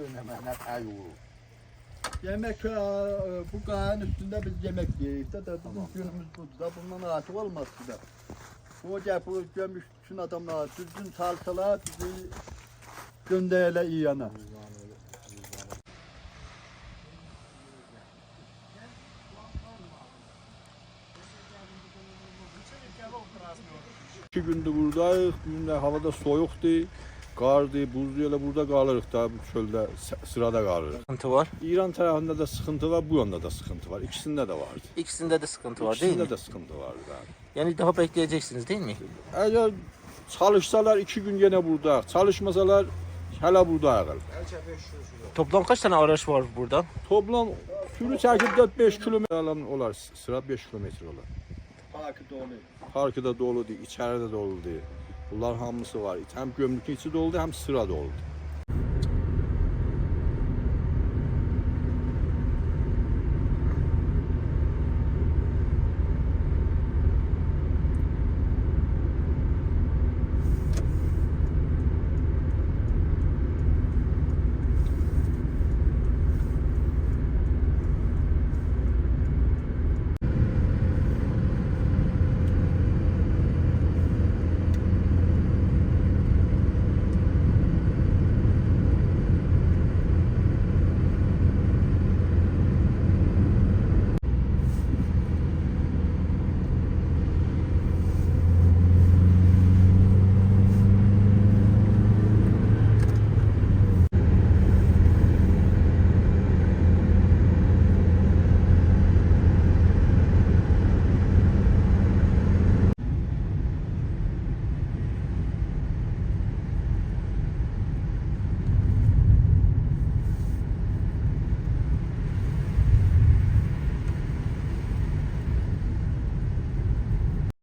Söylemene tayyuru. Yemek e, bu kayanın üstünde biz yemek yiyiz de de bizim günümüz budur da bundan artık olmaz ki de. Hoca bu gömüş bütün adamlar düzgün salsalar bizi gönderle iyi yana. İki gündür buradayıq. Günlər havada soyuqdur. Qardır, buzlu elə burada qalırıq da bu çöldə sırada qalırıq. Sıkıntı var. İran tərəfində də sıxıntı var, bu yanda da sıxıntı var. İkisində də vardı. İkisinde de sıkıntı var değil İkisində mi? də sıxıntı vardı. bəli. Yani daha bekleyeceksiniz değil mi? Əgər çalışsalar iki gün yenə burada, çalışmasalar hələ buradayıq. Toplam kaç tane araç var burada? Toplam sürü çəkib 4-5 kilometr alan olar, sıra 5 kilometr olar. Parkı dolu. Parkı da doludur, içəri də doludur. Bunlar hamısı var. Həm gömrükün içi doludur, həm sıra doludur.